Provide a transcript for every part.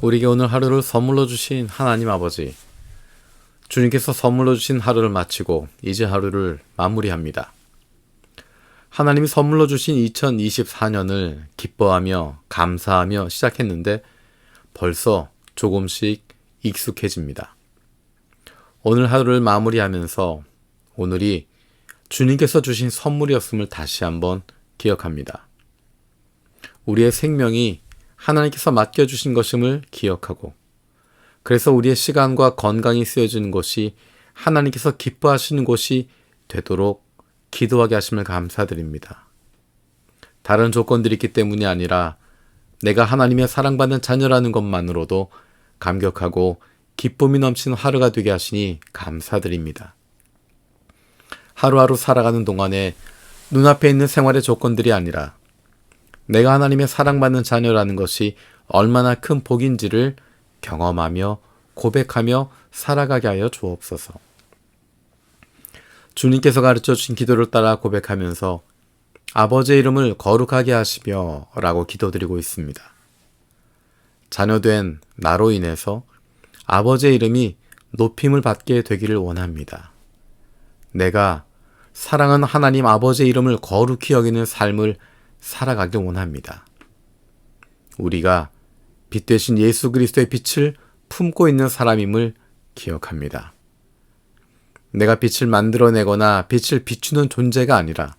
우리에게 오늘 하루를 선물로 주신 하나님 아버지. 주님께서 선물로 주신 하루를 마치고 이제 하루를 마무리합니다. 하나님이 선물로 주신 2024년을 기뻐하며 감사하며 시작했는데 벌써 조금씩 익숙해집니다. 오늘 하루를 마무리하면서 오늘이 주님께서 주신 선물이었음을 다시 한번 기억합니다. 우리의 생명이 하나님께서 맡겨주신 것임을 기억하고 그래서 우리의 시간과 건강이 쓰여지는 것이 하나님께서 기뻐하시는 곳이 되도록 기도하게 하심을 감사드립니다. 다른 조건들이 있기 때문이 아니라 내가 하나님의 사랑받는 자녀라는 것만으로도 감격하고 기쁨이 넘치는 하루가 되게 하시니 감사드립니다. 하루하루 살아가는 동안에 눈앞에 있는 생활의 조건들이 아니라 내가 하나님의 사랑받는 자녀라는 것이 얼마나 큰 복인지를 경험하며 고백하며 살아가게 하여 주옵소서. 주님께서 가르쳐 주신 기도를 따라 고백하면서 아버지의 이름을 거룩하게 하시며 라고 기도드리고 있습니다. 자녀된 나로 인해서 아버지의 이름이 높임을 받게 되기를 원합니다. 내가 사랑하는 하나님 아버지의 이름을 거룩히 여기는 삶을 살아가길 원합니다. 우리가 빛 대신 예수 그리스도의 빛을 품고 있는 사람임을 기억합니다. 내가 빛을 만들어내거나 빛을 비추는 존재가 아니라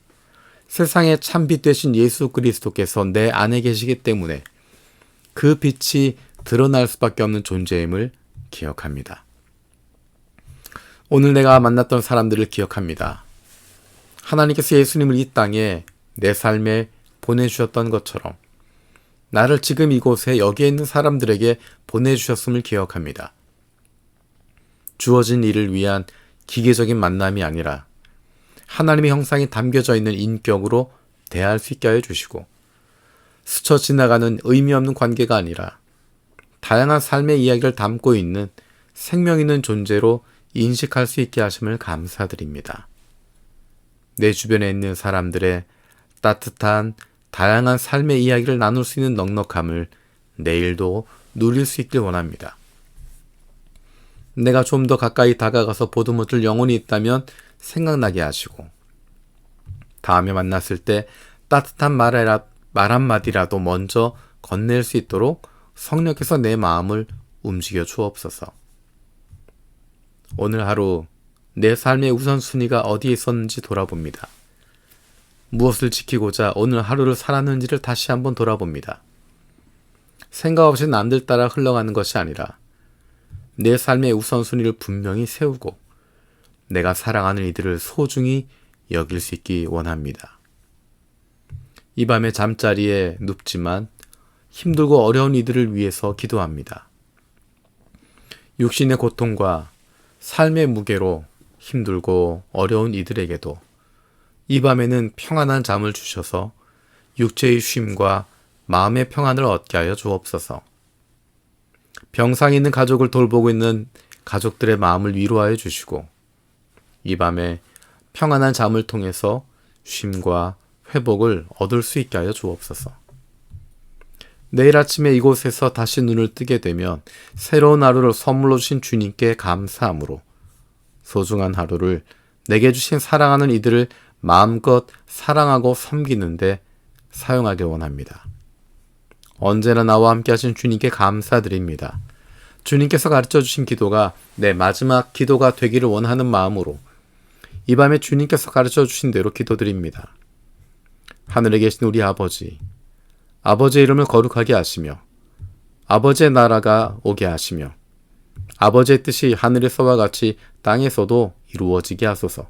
세상의 참빛 대신 예수 그리스도께서 내 안에 계시기 때문에 그 빛이 드러날 수밖에 없는 존재임을 기억합니다. 오늘 내가 만났던 사람들을 기억합니다. 하나님께서 예수님을 이 땅에 내 삶에 보내주셨던 것처럼 나를 지금 이곳에 여기에 있는 사람들에게 보내주셨음을 기억합니다. 주어진 일을 위한 기계적인 만남이 아니라 하나님의 형상이 담겨져 있는 인격으로 대할 수 있게 하여 주시고 스쳐 지나가는 의미 없는 관계가 아니라 다양한 삶의 이야기를 담고 있는 생명 있는 존재로 인식할 수 있게 하심을 감사드립니다. 내 주변에 있는 사람들의 따뜻한 다양한 삶의 이야기를 나눌 수 있는 넉넉함을 내일도 누릴 수 있길 원합니다. 내가 좀 더 가까이 다가가서 보듬어줄 영혼이 있다면 생각나게 하시고 다음에 만났을 때 따뜻한 말, 말 한마디라도 먼저 건넬 수 있도록 성령께서 내 마음을 움직여 주옵소서. 오늘 하루 내 삶의 우선순위가 어디에 있었는지 돌아봅니다. 무엇을 지키고자 오늘 하루를 살았는지를 다시 한번 돌아봅니다. 생각 없이 남들 따라 흘러가는 것이 아니라 내 삶의 우선순위를 분명히 세우고 내가 사랑하는 이들을 소중히 여길 수 있기 원합니다. 이 밤에 잠자리에 눕지만 힘들고 어려운 이들을 위해서 기도합니다. 육신의 고통과 삶의 무게로 힘들고 어려운 이들에게도 이 밤에는 평안한 잠을 주셔서 육체의 쉼과 마음의 평안을 얻게 하여 주옵소서. 병상 있는 가족을 돌보고 있는 가족들의 마음을 위로하여 주시고 이 밤에 평안한 잠을 통해서 쉼과 회복을 얻을 수 있게 하여 주옵소서. 내일 아침에 이곳에서 다시 눈을 뜨게 되면 새로운 하루를 선물로 주신 주님께 감사함으로 소중한 하루를 내게 주신 사랑하는 이들을 마음껏 사랑하고 섬기는데 사용하길 원합니다. 언제나 나와 함께 하신 주님께 감사드립니다. 주님께서 가르쳐 주신 기도가 내 마지막 기도가 되기를 원하는 마음으로 이 밤에 주님께서 가르쳐 주신 대로 기도드립니다. 하늘에 계신 우리 아버지, 아버지의 이름을 거룩하게 하시며 아버지의 나라가 오게 하시며 아버지의 뜻이 하늘에서와 같이 땅에서도 이루어지게 하소서.